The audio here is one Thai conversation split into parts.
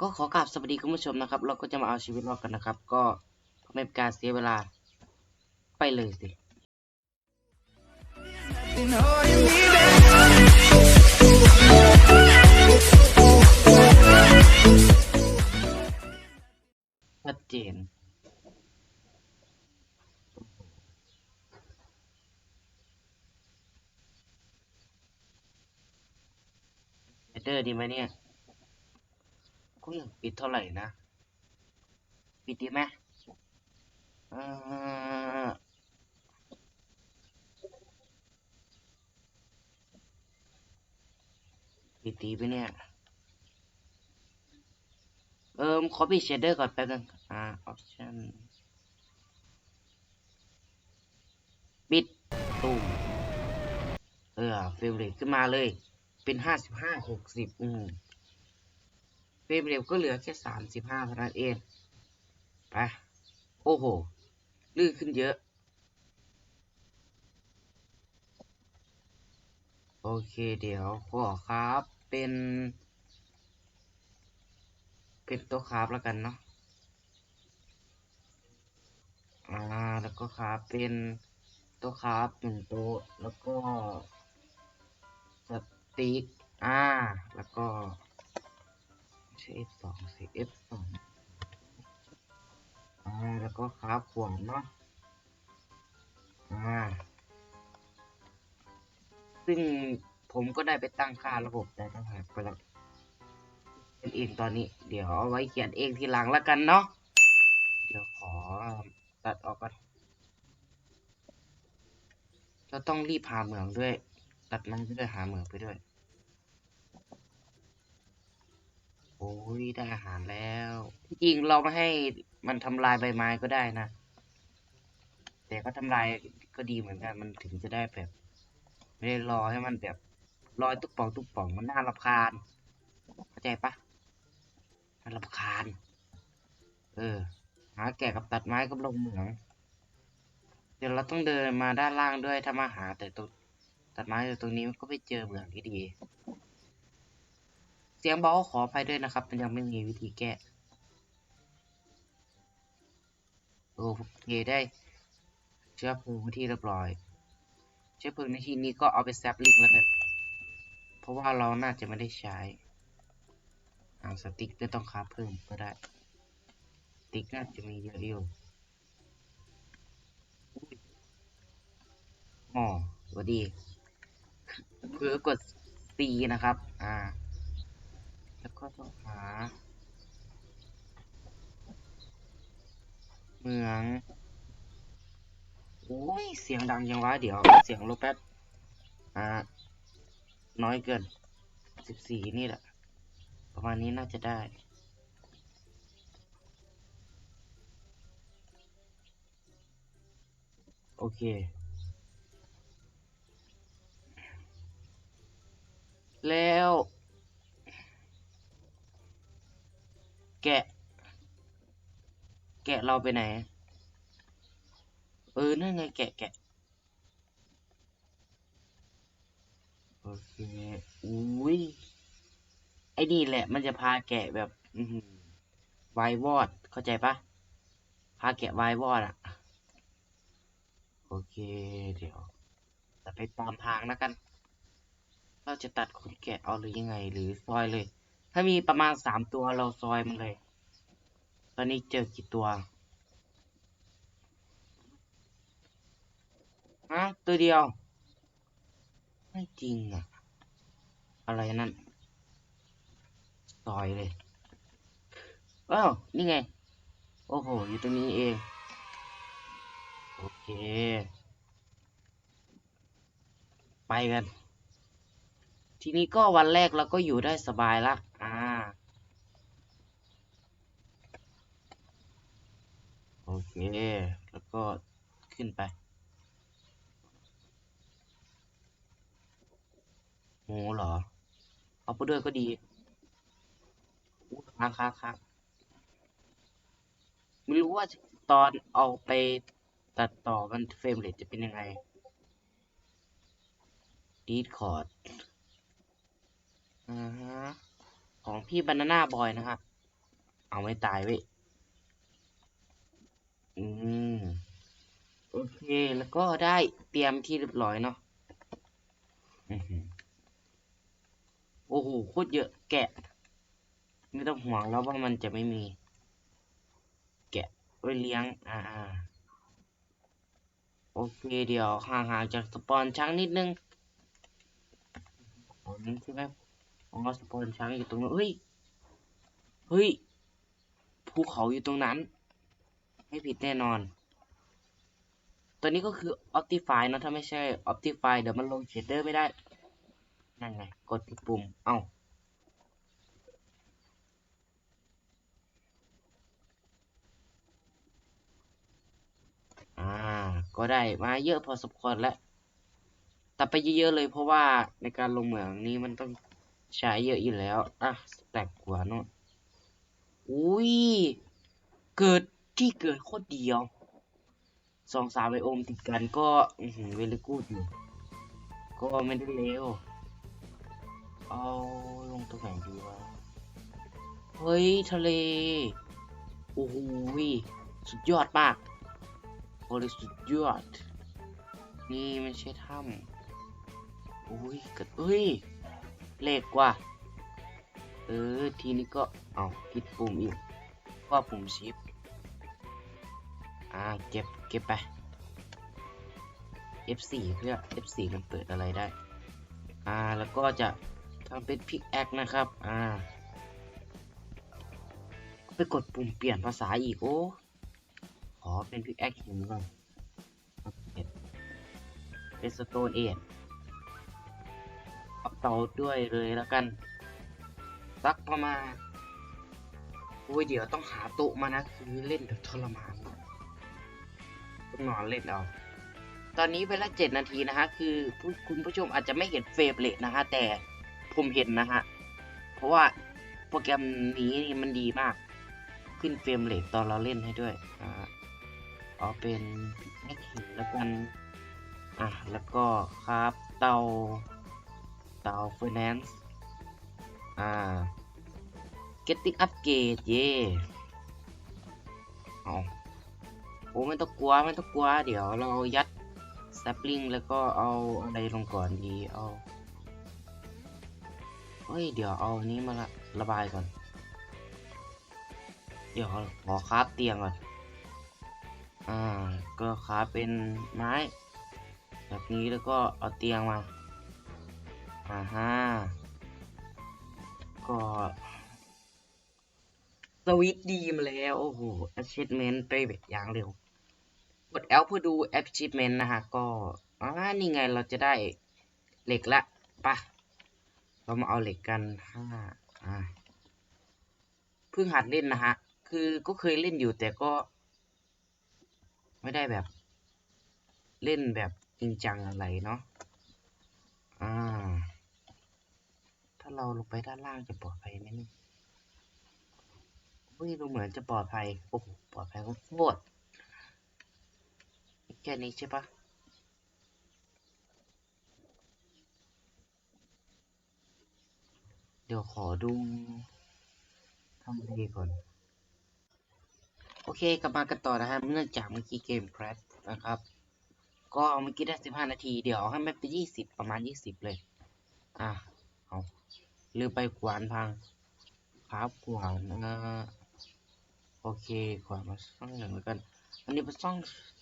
ก็ขอกราบสวัสดีคุณผู้ชมนะครับ เราก็จะมาเอาชีวิตรอดกันนะครับ ก็ไม่เป็นการเสียเวลาไปเลยสิชัดเจนเดอร์ดีไหมเนี่ย ยังปิดเท่าไหร่นะ ปิดดีไหมเออปิดดีไปเนี่ย เอิมขอปิดเชดเดอร์ก่อนแป๊บนึงอ่าออปชั่นปิดตูมเออเฟรมเรทขึ้นมาเลย เป็นห้าสิบห้าหกสิบอืม เฟรมเรทก็เหลือแค่สามสิบห้าเท่านั้นเอง ไป โอ้โห ลื่นขึ้นเยอะ โอเคเดี๋ยวขอครับเป็น เป็นต๊ะคราฟแล้วกันเนาะอ่าแล้วก็คราฟเป็นต๊ะคราฟหนึ่งต๊ะแล้วก็สติ๊กอ่า แล้วก็ ไม่ใช่ F สองสิ F สองอ่าแล้วก็คราฟขวานเนาะอ่าซึ่งผมก็ได้ไปตั้งค่าระบบแต่ต้องหากไปแล้วเป็นเองตอนนี้ เดี๋ยวเอาไว้เขียนเองทีหลังแล้วกันเนาะเดี๋ยวขอตัดออกก่อนเราต้องรีบหาเหมืองด้วย ตัดมันไปด้วยหาเหมืองไปด้วย โอ้ยได้อาหารแล้วที่จริงเราไม่ให้มันทำลายใบไม้ก็ได้นะ แต่ก็ทำลายก็ดีเหมือนกัน มันถึงจะได้แบบไม่ได้รอให้มันแบบลอยตุ๊กป่องตุ๊กป่องมันน่ารำคาญเข้าใจปะน่ารำคาญ เออ หาแกะกับตัดไม้กับลงเหมือง เดี๋ยวเราต้องเดินมาด้านล่างด้วยถ้ามาหาแต่ตัดไม้อยู่ตรงนี้มันก็ไม่เจอเหมืองที่ดี เสียงเบาขออภัยด้วยนะครับ มันยังไม่มีวิธีแก้โอเคได้ เชื้อเพลิงมที่เรียบร้อย เชื้อเพลิงในที่นี้ก็เอาไปแซปลิงแล้วกันเพราะว่าเราน่าจะไม่ได้ใช้อ่าสติ๊กไม่ต้องค้าเพิ่มก็ได้สติ๊กน่าจะมีเยอะอยู่อ๋อสวัสดีเพื่อกด C นะครับ อ่า แล้วก็ต้องหา เมืองโอ้ย เสียงดังยังวะเดี๋ยว เสียงลบแป๊บ อ่า น้อยเกินสิบสี่นี่แหละ ประมาณนี้น่าจะได้ โอเค แล้ว แกะ แกะเราไปไหน เออ นั่นไงแกะแกะโอเคอุ้ย ไอ้นี่แหละ มันจะพาแกะแบบวายวอด เข้าใจปะ พาแกะวายวอดอะโอเค เดี๋ยวจะไปตามทางนะกัน เราจะตัดขนแกะเอาหรือยังไงหรือซอยเลย ถ้ามีประมาณสามตัวเราซอยมันเลย ตอนนี้เจอกี่ตัวฮะตัวเดียว ไม่จริงอะอะไรนั่นซอยเลยอ้าวนี่ไง โอ้โห อยู่ตรงนี้เอง โอเค ไปกัน ทีนี้ก็วันแรกเราก็อยู่ได้สบายละ อ่า โอ เค แล้วก็ขึ้นไปโหเหรอเอาไปด้วยก็ดีอู้ค้างค้างค้างไม่รู้ว่าตอนเอาไปตัดต่อมันเฟรมเรทจะเป็นยังไงดีดคอร์ดอ่าฮะของพี่บานาน่าบอยนะครับ เอาไม่ตายเว้ย อืม โอเค แล้วก็ได้เตรียมที่เรียบร้อยเนาะอื้อหือโอ้โหโคตรเยอะ แกะ ไม่ต้องห่วงแล้วว่ามันจะไม่มี แกะไว้เลี้ยง อ่าๆโอเคเดี๋ยวห่างๆจากสปอนช้างนิดนึงอ๋อนี่ใช่ไหมอ๋อสปอนช้างอยู่ตรงนั้นเฮ้ย เฮ้ย ภูเขาอยู่ตรงนั้น ไม่ผิดแน่นอน ตัวนี้ก็คือ Optify นะถ้าไม่ใช่ Optify เดี๋ยวมันลงเชดเดอร์ไม่ได้ นั่นไง กดปุ่ม เอ้าอ่าก็ได้มาเยอะพอสมควรแล้วตัดไปเยอะๆเลยเพราะว่าในการลงเหมืองนี้มันต้องใช้เยอะอยู่แล้ว อะแตกกวาโน่นอุ้ย เกิด ที่เกิดโคตรเดียวสองสามไบโอมติดกันก็เวลกูดอยู่ ก็ไม่ได้เร็ว เอาลงตรงไหนดีวะ เฮ้ย ทะเล โอ้โหสุดยอดมากโอ้ยสุดยอด นี่ไม่ใช่ถ้ำอุ้ยเกิดเฮ้ย เล็กว่า เออ ทีนี้ก็ เอาผิดปุ่มอีกก็ปุ่มชิป อ่าเก็บเก็บไป F4 เพื่อ F4 มันเปิดอะไรได้ อ่า แล้วก็จะทำเป็นพิกแอคนะครับ อ่า ไปกดปุ่มเปลี่ยนภาษาอีก โอ้ ขอเป็นพิกแอคหนก่อนเป็นสโตนเอ็ดเอาเตาด้วยเลยแล้วกัน สักประมาณ โอ้ยเดี๋ยวต้องหาโต๊ะมานะ คือเล่นแบบทรมานต้อง นอนเล่นเอาตอนนี้เวลาเจ็ดนาทีนะฮะคือคุณผู้ชมอาจจะไม่เห็นเฟรมเรทนะฮะแต่ผมเห็นนะฮะเพราะว่าโปรแกรมนี้นี่มันดีมาก ขึ้นเฟรมเรทตอนเราเล่นให้ด้วยอ่าเอาเป็นแม็กหินแล้วกันอะแล้วก็ครับเตาเตาเฟอร์แนนซ์อ่า getting upgrade เย่เอา อ้ไม่ต้องกลัวไม่ต้องกลัว เดี๋ยวเรายัด sapling แล้วก็เอาอะไรลงก่อนดีเอาเฮ้ยเดี๋ยวเอานี้มาละระบายก่อน เดี๋ยวขอคราฟเตียงก่อน อ่า ก็คราฟเป็นไม้ แบบนี้แล้วก็เอาเตียงมาอ่าฮะก็สวิตดีมาแล้ว โอ้โห achievement ไปแบบอย่างเร็ว ด L เพื่อดู achievement นะฮะ ก็อ่านี่ไงเราจะได้เหล็กละปะเรามาเอาเหล็กกันห้าอ่าเพิ่งหัดเล่นนะฮะ คือก็เคยเล่นอยู่แต่ก็ ไม่ได้แบบ เล่นแบบจริงจังอะไรเนาะอ่า ถ้าเราลงไปด้านล่างจะปลอดภัยไหมนี่เฮ้ยดูเหมือนจะปลอดภัยโอ้โหปลอดภัยก็โคตร ค่นี้ใช่ปะเดี๋ยวขอดูทำเลก่อน โอเคกลับมากันต่อนะครับ เนื่องจากเมื่อกี้เกมแครชนะครับ ก็เมื่อกี้ได้สิบห้านาที เดี๋ยวให้มันไปยี่สิบประมาณยี่สิบเลย อะเอาลืมไปขวานพังครับขวานนะโอเคขวานมาซ่องหนึ่งแล้วกัน อันนี้เป็นซ่อง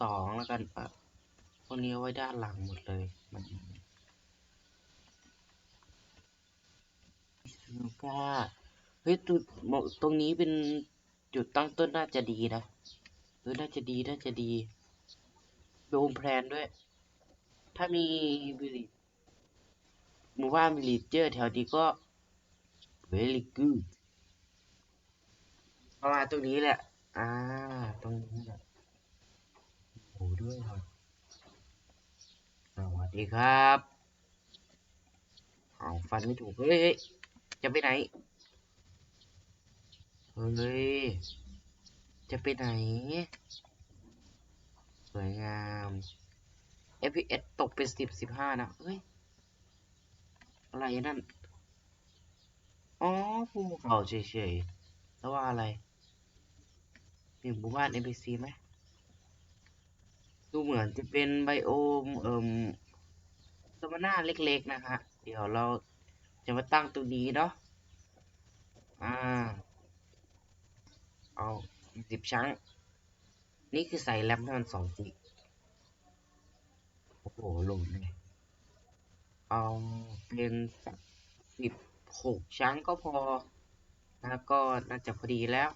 สองแล้วกันอะพวกนี้เอาไว้ด้านหลังหมดเลยมันก็เฮ้ยจุดตรงนี้เป็นจุดตั้งต้นน่าจะดีนะเออน่าจะดีน่าจะดีโดมแพลนด้วย ถ้ามีวิลิหมู่บ้านวิลเจอร์แถวนี้ก็ very good ประมาณตรงนี้แหละ อ่า ตรงนี้แหละ ด้วยครับสวัสดีครับเอาฟันไม่ถูกเฮ้ยเฮ้ยจะไปไหน เฮ้ย จะไปไหน สวยงาม FPS ตกเป็นสิบสิบห้านะเฮ้ย อะไรนั่น อ๋อภูเขาเฉยๆแล้วว่าอะไรมีหมู่บ้าน NPC ไหม ดูเหมือนจะเป็นไบโอมเอ่มสมนาเล็กๆ นะฮะ เดี๋ยวเราจะมาตั้งตรงนี้เนาะ อ่า เอาสิบชั้งนี่คือใส่แรมให้มันสองจิกโอ้โหหลงเลย เอาเป็นสักสิบหกชั้งก็พอแล้วก็น่าจะพอดีแล้ว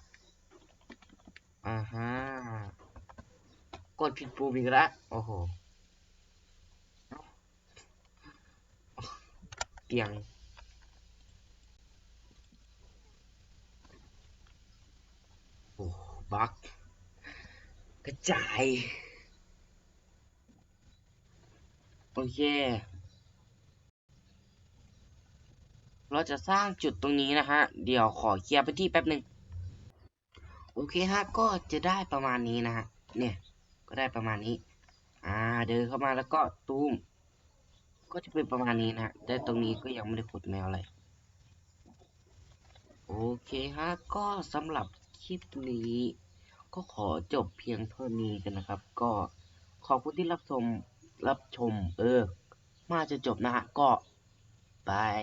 อ่าฮะ ดผิดปุ่มอีกแล้วโอ้โหเอ้าเกียงโอ้บักกระจาย โอเค เราจะสร้างจุดตรงนี้นะฮะ เดี๋ยวขอเคลียร์พื้นที่แป๊บหนึ่งโอเคฮะ ก็จะได้ประมาณนี้นะฮะ เนี่ย ก็ได้ประมาณนี้ อ่า เดินเข้ามาแล้วก็ตูม ก็จะเป็นประมาณนี้นะแต่ตรงนี้ก็ยังไม่ได้ขุดแมวอะไรโอเคฮะ ก็สำหรับคลิปนี้ ก็ขอจบเพียงเท่านี้กันนะครับ ก็ขอบคุณที่รับชมรับชม เออ มาจะจบนะฮะ ก็บาย